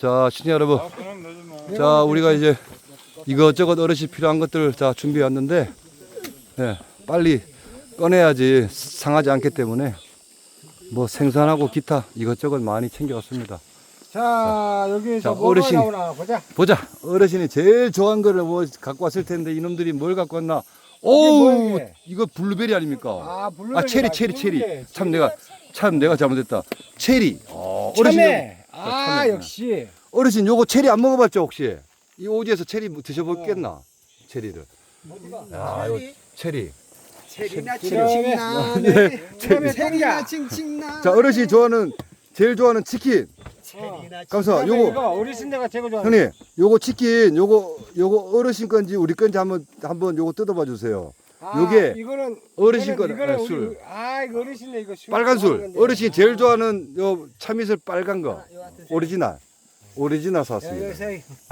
자, 시청자 여러분. 자, 우리가 이제 이것저것 어르신 필요한 것들 자, 준비해 왔는데, 예, 빨리 꺼내야지 상하지 않기 때문에 뭐 생선하고 기타 이것저것 많이 챙겨왔습니다. 자, 여기 자, 저 뭐가 어르신. 나오나 보자. 보자. 어르신이 제일 좋아하는 거를 뭐 갖고 왔을 텐데 이놈들이 뭘 갖고 왔나? 이게 오, 뭐예요? 이거 블루베리 아닙니까? 아, 블루베리. 아, 체리, 체리, 체리. 참 내가 참 내가 잘못했다. 체리. 어, 참외. 아, 참외. 역시. 어르신 요거 체리 안 먹어봤죠 혹시? 이 오지에서 체리 뭐 드셔보겠나? 체리를. 야, 요 체리. 체리나 그다음에 칭칭나네 체리. 체리나 칭칭나 자, 어르신이 좋아하는 제일 좋아하는 치킨. 체리나 감사. 그다음에 요거 이거 어르신네가 제거 좋아하는. 형님, 요거 치킨 요거 요거 어르신 건지 우리 건지 한번 한번 요거 뜯어봐 주세요. 아, 요게 이거는 어르신 거는 이거는 네, 우리- 술. 아, 이거 어르신네 이거 술. 빨간 술. 어르신이 제일 좋아하는 요 참이슬 빨간 거. 오리지널. 오리지널 야, 사왔습니다. 여기서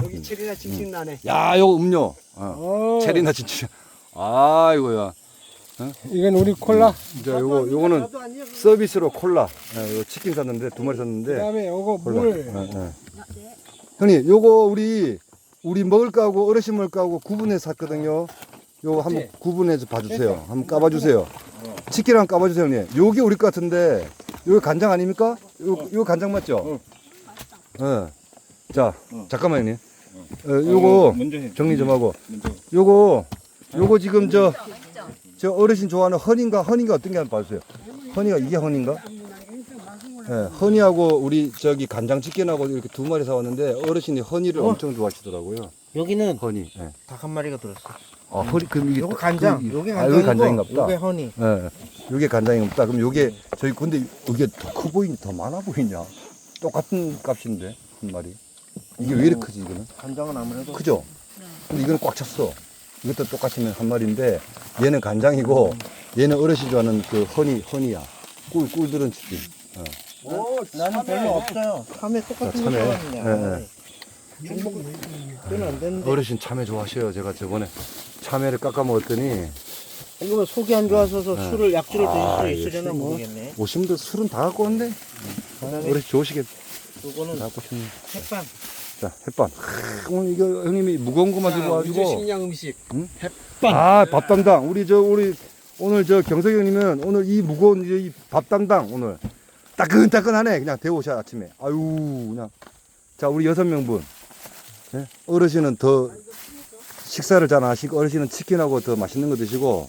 여기 체리나 칭칭 나네 야, 요거 음료. 어. 어, 체리나 진짜. 아이고야. 이건 우리 콜라. 자, 요거 요거는 서비스로 콜라. 예, 요 치킨 샀는데 두 마리 샀는데 그다음에 요거 콜라. 물. 예, 예. 형님, 요거 우리 우리 먹을 거하고 어르신 먹을 거하고 구분해서 샀거든요. 요거 한번 구분해서 봐주세요. 한번 까봐주세요. 치킨 한번 까봐주세요, 형님. 요게 우리 거 같은데 요게 간장 아닙니까? 요, 요 간장 맞죠? 예. 자, 잠깐만 형님. 어, 요거 정리 좀 하고. 요거 요거 지금 저 저 어르신 좋아하는 허니인가 허니가 어떤 게 한번 봐주세요. 허니가 이게 허니인가? 예, 허니하고 우리 저기 간장 치킨하고 이렇게 두 마리 사왔는데 어르신이 허니를 엄청 좋아하시더라고요. 여기는 허니. 예. 닭 한 마리가 들었어 아, 허니 그럼 이게 요거 또- 간장 그- 요게 아, 여기 간장인가 간장이고 보다. 요게 허니 예. 요게 간장이 없다. 그럼 요게 저희 근데 이게 더 커 보이니 더 많아 보이냐? 똑같은 값인데 한 마리. 이게 왜 이렇게 크지 이거는? 간장은 아무래도 크죠? 근데 이거는 꽉 찼어. 이것도 똑같으면 한 마리인데 얘는 간장이고 얘는 어르신 좋아하는 그 허니 허니야. 꿀 꿀 들은 치킨. 어. 나는 별로 없어요 참외 자, 똑같은 거 참외. 좋아하느냐 예, 중복 그건 안 되는데 어르신 참외 좋아하셔요. 제가 저번에 참외를 깎아 먹었더니 이거 뭐 속이 안 좋아서 네. 술을 약주를 아, 드실 수 이거 있으려나 술 뭐. 모르겠네 오시면 술은 다 갖고 온대. 그다음에 어르신 좋으시겠다. 요거는 갖고 싶네. 햇반 자, 햇반. 하, 오늘 이거 형님이 무거운 거만 들고 와가지고. 식량 음식. 아, 밥 담당. 우리 저 우리 오늘 저 경석이 형님은 오늘 이 무거운 이 밥 담당 오늘 따끈따끈하네. 그냥 데우셔 아침에. 아유 그냥. 자, 우리 여섯 명분. 예? 어르신은 더 식사를 잘 안 하시고 어르신은 치킨하고 더 맛있는 거 드시고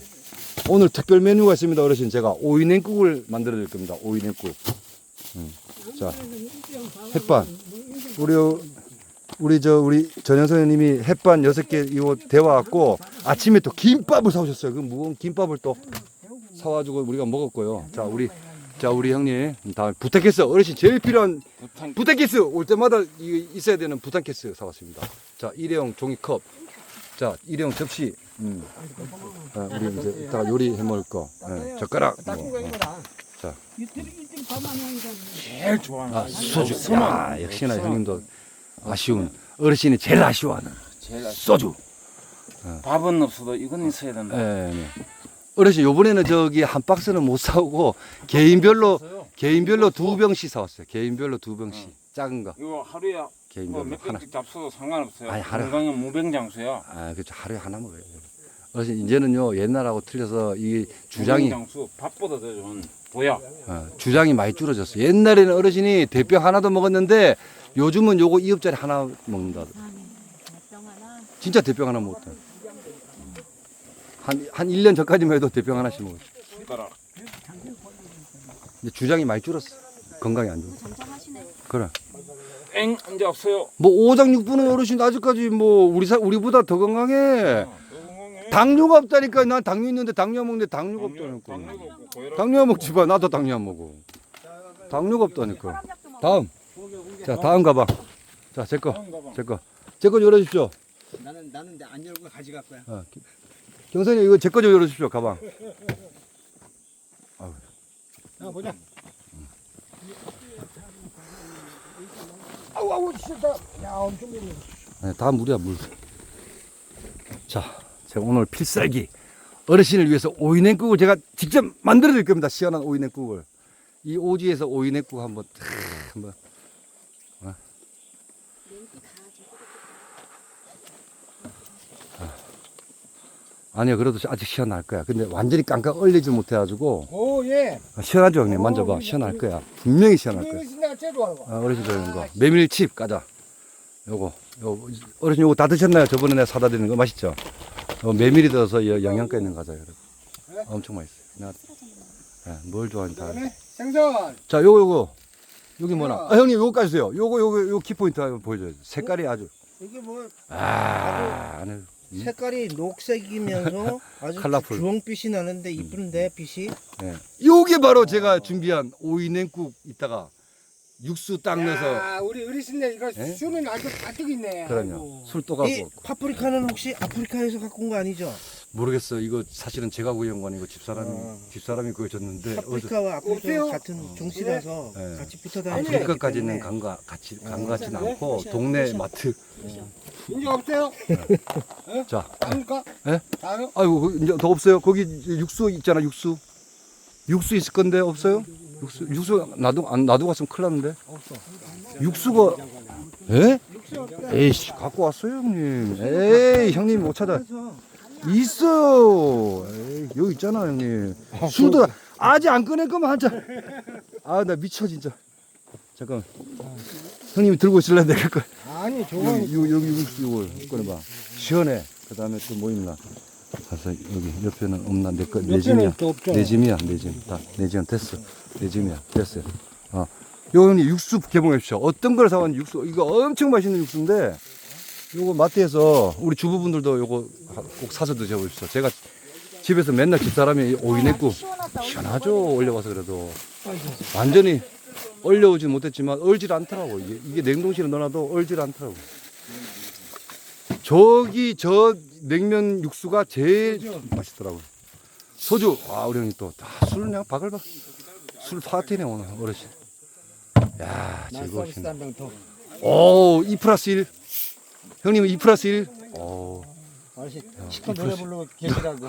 오늘 특별 메뉴가 있습니다. 어르신 제가 오이 냉국을 만들어 드릴 겁니다. 오이 냉국. 음. 자, 햇반. 우리 우리 저 우리 전현선 형님이 햇반 여섯 개 이거 데워 갖고 아침에 또 김밥을 사오셨어요. 그 무거운 김밥을 또 사와주고 우리가 먹었고요. 자 우리 자 우리 형님 다음 부탁했어 어르신 제일 필요한 부탁키스 올 때마다 이- 있어야 되는 부탁키스 사왔습니다. 자 일회용 종이컵, 자 일회용 접시, 음. 자, 우리 이제 이따가 요리해 먹을 거, 예, 젓가락, 뭐, 어. 자 제일 좋아하는 아, 소주. 야, 역시나 형님도 아쉬운 어르신이 제일 아쉬워하는 제일 아쉬워. 소주. 밥은 없어도 이건 있어야 된다. 예, 예. 어르신 요번에는 저기 한 박스는 못 사오고 개인별로 개인별로 두 병씩 사왔어요. 개인별로 두 병씩 작은 거 이거 하루에 뭐 개인별로 몇 하나. 병씩 잡숴도 상관없어요. 아니, 하루- 건강은 무병장수야. 아, 그렇죠. 하루에 하나 먹어요. 어르신 이제는요 옛날하고 틀려서 이 주장이 무병장수 밥보다 더 좋은 보약. 어, 주장이 많이 줄어졌어요. 옛날에는 어르신이 대병 하나도 먹었는데 요즘은 요거 2업짜리 하나 먹는다. 진짜 대병 하나 먹었다. 한, 한 1년 전까지만 해도 대병 하나씩 먹었죠. 숟가락. 근데 주장이 많이 줄었어. 건강이 안 좋아. 그래. 땡 이제 없어요. 뭐 오장육부는 어르신 아직까지 뭐 우리 사, 우리보다 더 건강해. 당뇨가 없다니까. 난 당뇨 있는데 당뇨 안 먹는데 당뇨가 없다니까. 당뇨가 없고 고혈압. 당뇨 먹지 마. 나도 당뇨 안 먹어. 당뇨가 없다니까. 다음. 자, 다음 가방. 자, 제 거. 제 거. 제 거 열어주십시오. 나는 나는 안 열고 가져갈 거야 어, 기- 경선이 이거 제 거 좀 열어주십시오. 가방. 자, 보자. 아우 아우 진짜 야 엄청 먹네 네, 다 물이야 물. 자, 제가 오늘 필살기 어르신을 위해서 오이냉국을 제가 직접 만들어 드릴 겁니다. 시원한 오이냉국을. 이 오지에서 오이냉국 한번 탁 한번. 아니요, 그래도 아직 시원할 거야. 근데 완전히 깡깡 얼리지 못해가지고 오 예. 시원하죠, 형님? 만져봐. 시원할 거야. 분명히 시원할 거야. 내가 제일 좋아하는 거. 아, 어르신 저는 거 메밀칩 까자 요거 요거 어르신 요거 다 드셨나요? 저번에 내가 사다 드린 거 맛있죠? 어, 메밀이 들어서 여- 영양가 있는 과자 여러분 엄청 맛있어요 내가 예, 뭘 좋아하는지 다 알아요. 그다음에 생선. 자 요거 요거 여기 뭐나 아, 형님 요거까지 주세요 요거 요거 요 키포인트 한번 보여줘요 색깔이 아주 이게 뭐아 안에 색깔이 녹색이면서 아주 컬러풀. 주홍빛이 나는데 이쁜데 빛이 예. 요게 바로 제가 준비한 오이 냉국 이따가 육수 딱 내서 야, 우리 어르신네 이거 예? 술은 아주 가득 있네. 그럼요 아이고. 술도 이 갖고 파프리카는 혹시 아프리카에서 갖고 온 거 아니죠? 모르겠어 이거 사실은 제가 구해온 거 아니고 집사람이 어. 집사람이 구해줬는데 어디서 파프리카와 아프리카 없어요? 같은 종씨라서 네. 같이 붙어 다니는 아프리카까지는 간과 같이 간 같지는 않고 동네 마트. 이제 없어요? 자. 다을까? 예? 다요? 아이고 그 이제 더 없어요? 거기 육수 있잖아 육수. 육수 있을 건데 없어요? 육수 육수 놔두 안 놔두고 갔으면 큰일 났는데. 없어. 육수가 예? 에이씨 갖고 왔어요 형님. 에이 형님 못 찾아 있어요 에이, 여기 있잖아 형님 술도 아직 안 꺼낼 거면 한잔아나 미쳐 진짜 잠깐 형님이 들고 있을래 내가 거 아니 저거 여기, 여기, 여기 육수 이걸 꺼내봐. 시원해. 그 다음에 또 뭐 있나? 가서 여기 옆에는 없나? 내 거, 내 짐이야. 또 없죠. 내 짐이야, 내 짐. 다, 내 짐 됐어. 내 짐이야. 됐어요. 어. 요 형님 육수 개봉해 주십시오. 어떤 걸 사왔는지 육수, 이거 엄청 맛있는 육수인데, 요거 마트에서 우리 주부분들도 요거 하- 꼭 사서 드셔보십시오. 제가 집에서 맨날 집사람이 오이냈고, 시원하죠? 올려와서 그래도. 완전히 얼려오진 못했지만 얼질 않더라고. 이게, 이게 냉동실에 넣어놔도 얼질 않더라고. 저기 저 냉면 육수가 제일 맛있더라고요. 소주, 아, 우리 형님 또, 다술 그냥 바글바. 술 파티네, 오늘, 어르신. 야, 즐거우시네. 오, 2 플러스 1. 형님은 2 플러스 1. 오, 아저씨 시커 노래 부르고 계시라고.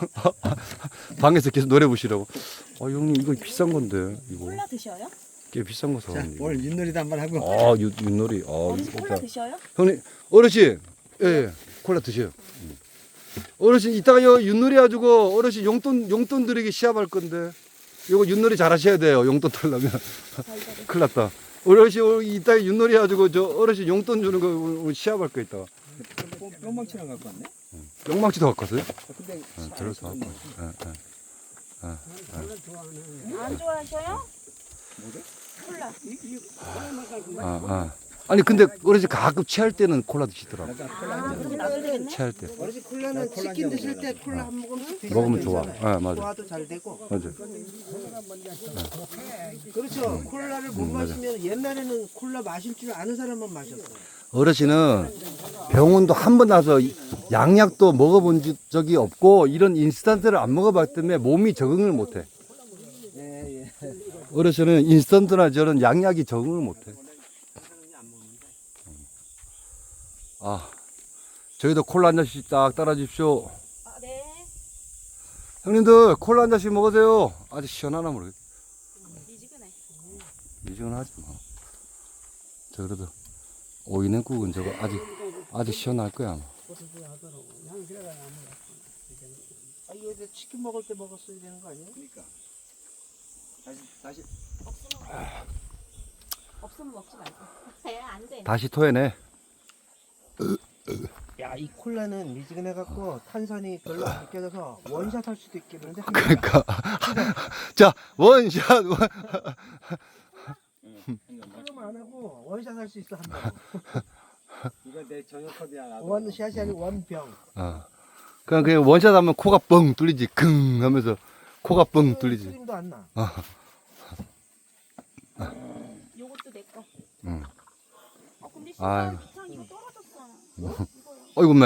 방에서 계속 노래 부시라고. 아, 형님, 이거 비싼 건데, 이거. 콜라 드셔요? 꽤 비싼 거 자, 사왔는데. 오늘 윷놀이도 한번 하고. 아, 윷, 윷놀이. 아, 어르신 콜라 진짜. 드셔요? 형님, 어르신, 예, 예, 콜라 드셔요. 음. 어르신, 이따가 요 윷놀이 해가지고 어르신 용돈, 용돈 드리기 시합할 건데. 요거 윷놀이 잘 하셔야 돼요. 용돈 털려면. 큰일 났다. 어르신, 오늘 이따가 윷놀이 해가지고 저 어르신 용돈 주는 거 오늘 시합할 거 있다. 뿅망치랑 갖고 왔네. 갖고 왔어요? 근데 예, 저래서 갖고 왔어요. 예, 예. 안 좋아하셔요? 콜라. 아, 아. 아니, 근데 어르신 가끔 취할 때는 콜라 드시더라고. 아. 취할 때. 어르신 콜라는 치킨 드실 때 콜라 한 드시면 먹으면 좋아. 예, 맞아. 소화도 잘 되고. 맞아. 그렇죠. 콜라를 못 마시면 옛날에는 콜라 마실 줄 아는 사람만 마셨어요. 어르신은 병원도 한 번 나서 양약도 먹어본 지- 적이 없고 이런 인스턴트를 안 먹어봤기 때문에 몸이 적응을 못해. 어르신은 인스턴트나 저런 양약이 적응을 못해. 아, 저희도 콜라 한 잔씩 딱 따라 주십시오. 아, 네. 형님들 콜라 한 잔씩 먹으세요. 아직 시원하나 모르겠어. 미지근해. 미지근하지 뭐. 저 그래도 오이냉국은 저거 아직 아직 시원할 거야. 아마. 아, 이거 이제 치킨 먹을 때 먹었어야 되는 거 아니에요? 그러니까. 다시 다시 없으면 먹지 말고. 네, 안 돼. 다시 토해내. 야, 이 콜라는 미지근해 갖고 탄산이 별로 안 느껴져서 원샷 할 수도 있겠는데. 한 그러니까 자 원샷 원. 번만 안 하고 원샷 할 수 있어 한 번. 이거 내 저녁 컵이야. 원샷이 아니고 원병. 어. 그냥 그냥 원샷 하면 코가 뻥 뚫리지 킁 하면서 코가 뻥 뚫리지. 소림도 안 나. 요것도 내 거. 응. 어, 근데 아이고. 비창 이거 떨어졌어. 어이구 매.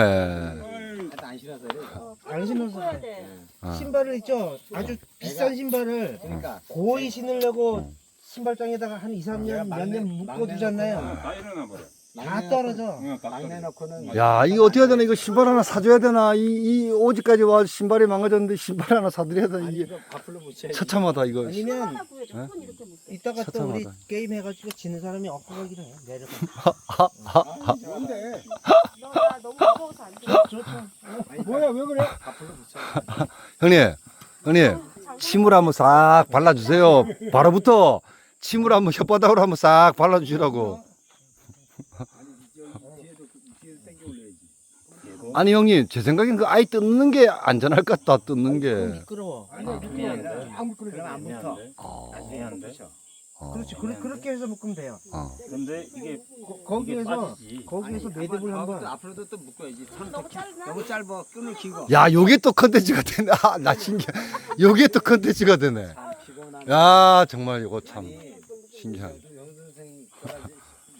안 싫어서 그래. 어, 안 신어서 해야 돼. 어. 신발을 있죠. 아주 비싼 신발을 그러니까 고이 신으려고 신발장에다가 한 2, 3년 몇 년 묶어두잖아요. 다 일어나 버려. 다 떨어져. 막내 놓고는 야 이거 어떻게 해야 되나 이거 신발 하나 사줘야 되나 이, 이 오지까지 와 신발이 망가졌는데 신발 하나 사드려야 되나 이게 이거 밥풀로 묻혀야지. 처참하다 이거. 아니면 하나 구해줘. 손 이렇게 못 대. 이따가 또 우리. 게임 해가지고 지는 사람이 엇구가기로 해. 내려가. 너나 너무 무거워서 안 돼. 뭐야 왜 그래? 붙여. 형님, 형님, 침을 한번 싹 발라주세요. 바로부터 침을 한번 혓바닥으로 한번 싹 발라주시라고. 아니 형님, 제 생각엔 그 아이 뜯는 게 안전할 것 같다. 뜯는 게. 미끄러워. 아니 미안해. 안 미끄러워. 안 붙어. 아, 나중에 안. 아, 그렇지. 그, 그렇게 해서 묶으면 돼요. 아. 근데 이게 거, 거기에서 거기에서 매듭을 한번 앞으로도 또 묶어야지. 손 너무 짧나? 너무 짧아. 끈을 길고. 야, 요게 또 컨텐츠가 되네. 아, 나 신기해. 요게 또 컨텐츠가 되네. 야, 정말 요거 참 아니, 신기한. 그래도 영 선생이 그러지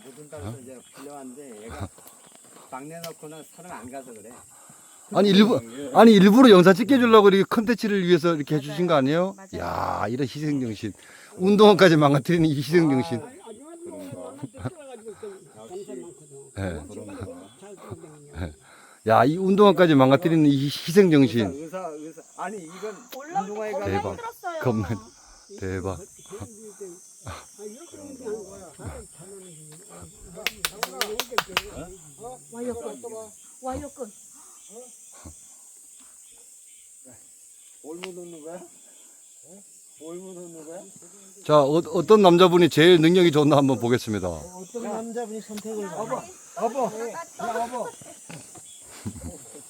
못 온다고 해서 이제 빌려왔는데 얘가 막내 놓고는 사람 안 가서 그래. 아니 일부 아니 일부러 영상 찍게 주려고 이렇게 컨텐츠를 위해서 이렇게 해주신 거 아니에요? 맞아요. 야, 이런 희생 정신. 운동화까지 망가뜨리는 이 희생 정신. 예. 야, 이 운동화까지 망가뜨리는 이 희생 정신. 의사 의사 아니 이건 올라올 운동화에 때가 대박. 겁나 대박. 와이어끈. 와이어끈. 올무 놓는 거야? 거야? 자, 어, 어떤 남자분이 제일 능력이 좋나 한번 보겠습니다. 어떤 남자분이 선택을 해. 어버 야 어버.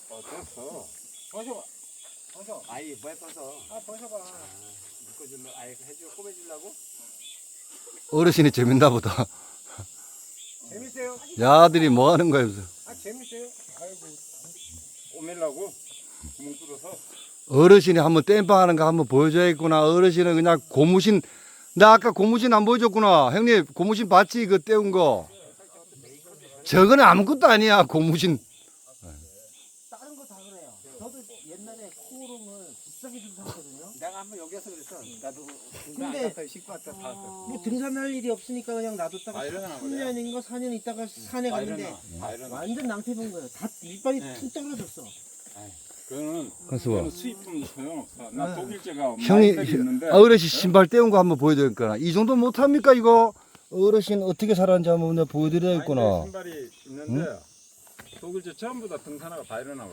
벗어. 벗어. 벗어. 아이 왜 벗어? 아 벗어봐. 묶어줄라. 아이 해줘 꼬매주려고? 어르신이 재밌나 보다. 재밌어요. 야들이 뭐 하는 거야, 무슨. 아 재밌어요. 아이고. 오밀라고 구멍 뚫어서 어르신이 한번 땜빵 하는 거 한번 보여줘야겠구나. 어르신은 그냥 고무신, 나 아까 고무신 안 보여줬구나. 형님, 고무신 봤지? 그 떼운 거. 저거는 아무것도 아니야, 고무신. 다른 거 다 그래요. 저도 옛날에 코오롱을 비싸게 주고 샀거든요. 내가 한번 여기서 그랬어. 나도 근데- 근데 씻고 왔다 다. 뭐 등산할 일이 없으니까 그냥 놔뒀다가 아, 이러나 보네. 3년인가 4년 있다가 산에 갔는데 아이러나 완전 낭패 본 거예요. 다 이빨이 네. 툭 떨어졌어. 그거는 가수 그거는 수입품도 소용없어 나 네. 독일제가 형이, 많이 있는데 아, 어르신 신발 떼운 거 한번 보여드릴까나. 이 정도 못 합니까, 이거? 어르신 어떻게 살았는지 한번 내가 보여드려야겠구나. 신발이 있는데 독일제 전부 다 등산화가 다 일어나고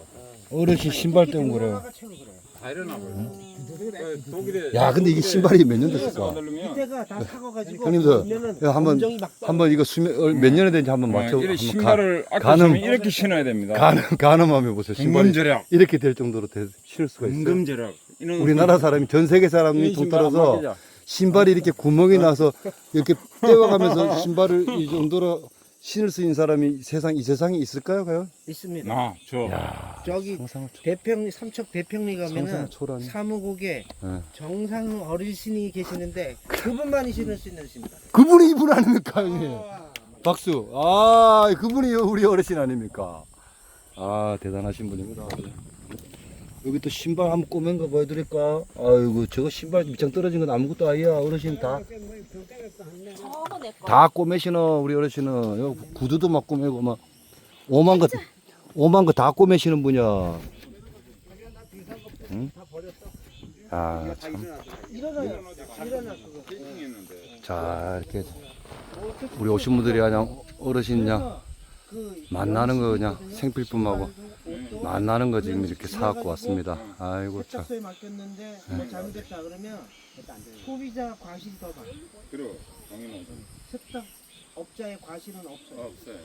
어르신 신발 떼운 거래. 등산화가 최고 그래. 다 일어나고 그 독일에 야, 근데 이게 신발이 몇 년 됐을까? 밑에가 다 타가가지고 형님들, 보면은 이거 한번- 검정이 막 한번 이거 수면, 어, 몇 년에 된지 한번 맞춰. 이렇게 한번 신발을 가늠- 아끼시면 이렇게 신어야 됩니다. 가늠, 가늠하면 보세요. 신발이 임금절약, 이렇게 될 정도로 돼- 신을 수가 있어요. 임금절약. 이런 우리나라 사람이 전 세계 사람이 동떨어서 맡기자. 신발이 이렇게 구멍이 나서 이렇게 떼어가면서 신발을 이 정도로 신을 수 있는 사람이 세상 이 세상에 있을까요, 과연? 있습니다. 나, 저. 저기 상상을 초, 대평리 삼척 대평리 가면은 상상을. 사무국에 예. 정상 어르신이 계시는데 그분만이 신을 수 있는 신발. 그분이 이분 아닙니까, 형님? 박수. 아, 그분이 우리 어르신 아닙니까? 아, 대단하신 분입니다. 여기 또 신발 한번 꼬맨 거 보여드릴까? 아이고, 저거 신발 밑장 떨어진 건 아무것도 아니야. 어르신 다. 저거 내 거. 다 꼬매시노 우리 어르신은 요 구두도 막 꼬매고 막 오만 거 오만 거 다 꼬매시는 분이야. 응? 아, 참. 일어나요. 일어나 그거. 빌딩했는데. 자, 이렇게 우리 오신 분들이 그냥 어르신 그냥 그 만나는 거 그냥 생필품하고 만나는 거 지금 이렇게 사갖고 왔습니다. 아이고 참. 세탁소에 맡겼는데 뭐 잘못됐다 그러면 소비자 과실이 더 많아. 그리고 당연하죠. 세탁 업자의 과실은 없어요. 없어요.